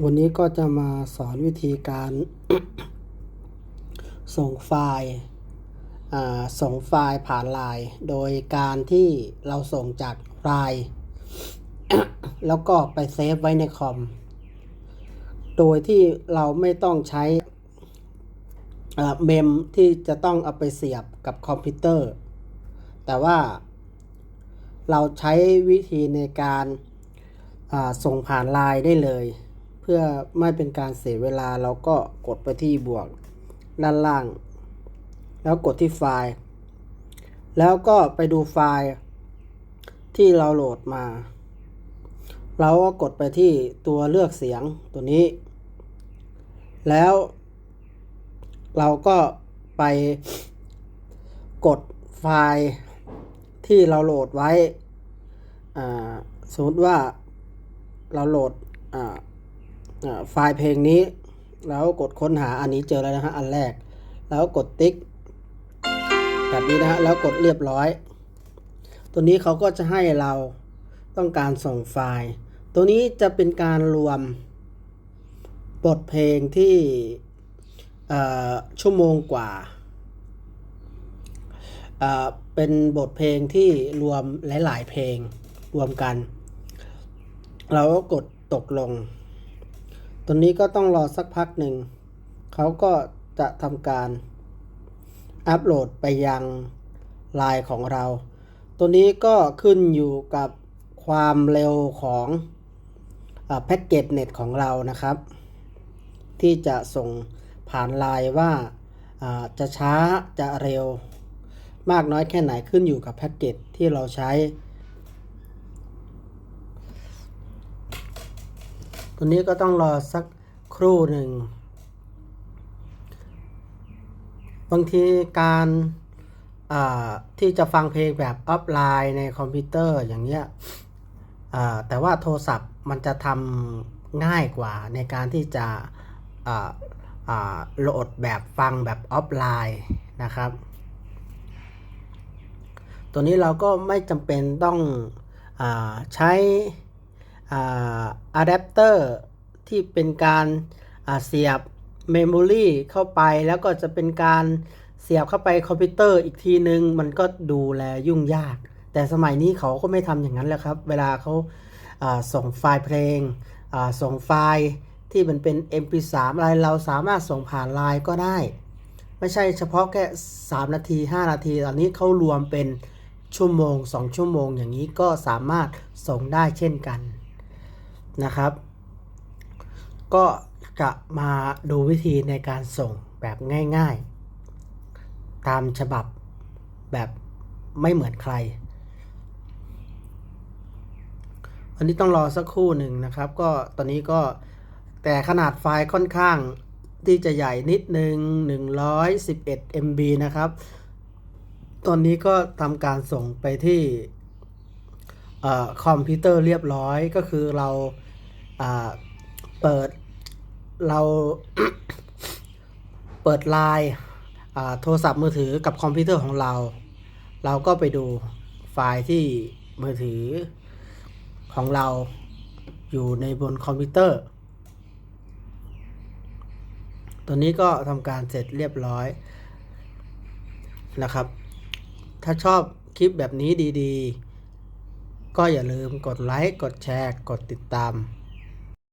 วันนี้ก็จะมาสอนวิธีการ ส่งไฟล์ส่งไฟล์ผ่านไลน์โดยการที่เราส่งจากไลน์แล้วก็ไปเซฟไว้ในคอม โดยที่เราไม่ต้องใช้เมมที่จะต้องเอาไปเสียบกับคอมพิวเตอร์ แต่ว่าเราใช้วิธีในการส่งผ่านไลน์ได้เลย พื่อไม่เป็นการเสียเวลาเราก็กดไปที่บวกด้านล่าง แล้วกดที่ไฟล์ แล้วก็ไปดูไฟล์ที่เราโหลดมา เราก็กดไปที่ตัวเลือกเสียงตัวนี้ แล้ว เราก็ไปกดไฟล์ที่เราโหลดไว้ สมมติว่าเราโหลดอ่า ไฟล์เพลงนี้ แล้วกดค้นหาอันนี้เจอแล้วนะฮะอันแรก แล้วกดติ๊กแบบนี้นะฮะแล้วกดเรียบร้อย ตัวนี้เขาก็จะให้เราต้องการส่งไฟล์ ตัวนี้จะเป็นการรวมบทเพลงที่ชั่วโมงกว่าเเป็นบทเพลงที่รวมหลาย ๆ เพลงรวมกัน เราก็กดตกลง ตัวนี้ก็ต้องรอสักพักหนึ่ง เขาก็จะทำการอัปโหลดไปยังไลน์ของเรา ตัวนี้ก็ขึ้นอยู่กับความเร็วของแพ็กเกจเน็ตของเรานะครับ ที่จะส่งผ่านไลน์ว่าจะช้าจะเร็ว มากน้อยแค่ไหนขึ้นอยู่กับแพ็กเกจที่เราใช้ ตัวนี้ก็ต้องรอสักครู่หนึ่ง บางทีการที่จะฟังเพลงแบบออฟไลน์ในคอมพิวเตอร์อย่างเงี้ยแต่ว่าโทรศัพท์มันจะทำง่ายกว่าในการที่จะโหลดแบบฟังแบบออฟไลน์นะครับ ตัวนี้เราก็ไม่จำเป็นต้องอใช้ อะแดปเตอร์ที่เป็นการเสียบเมมโมรีเข้าไปแล้วก็จะเป็นการเสียบเข้าไปคอมพิวเตอร์อีกทีนึง มันก็ดูแลยุ่งยาก แต่สมัยนี้เขาก็ไม่ทำอย่างนั้นแล้วครับ เวลาเขาาส่งไฟล์เพลงส่งไฟล์ที่มันเป็น MP3 อะไรเราสามารถส่งผ่านไลน์ก็ได้ ไม่ใช่เฉพาะแค่ 3 นาที 5 นาที ตอนนี้เขารวมเป็นชั่วโมง 2 ชั่วโมงอย่างนี้ก็สามารถส่งได้เช่นกัน นะครับ ก็จะมาดูวิธีในการส่งแบบง่ายๆ ตามฉบับแบบไม่เหมือนใคร อันนี้ต้องรอสักครู่หนึ่งนะครับ ก็ตอนนี้ก็แต่ขนาดไฟล์ค่อนข้างที่จะใหญ่นิดนึง 111 MB นะครับ ตอนนี้ก็ทำการส่งไปที่อคอมพิวเตอร์เรียบร้อยก็คือเรา เปิดเราเปิดไลน์โทรศัพท์มือถือกับคอมพิวเตอร์ของเรา เราก็ไปดูไฟล์ที่มือถือของเราอยู่ในบนคอมพิวเตอร์ ตัวนี้ก็ทำการเสร็จเรียบร้อยนะครับ ถ้าชอบคลิปแบบนี้ดีๆ ก็อย่าลืมกดไลค์ กดแชร์ กดติดตาม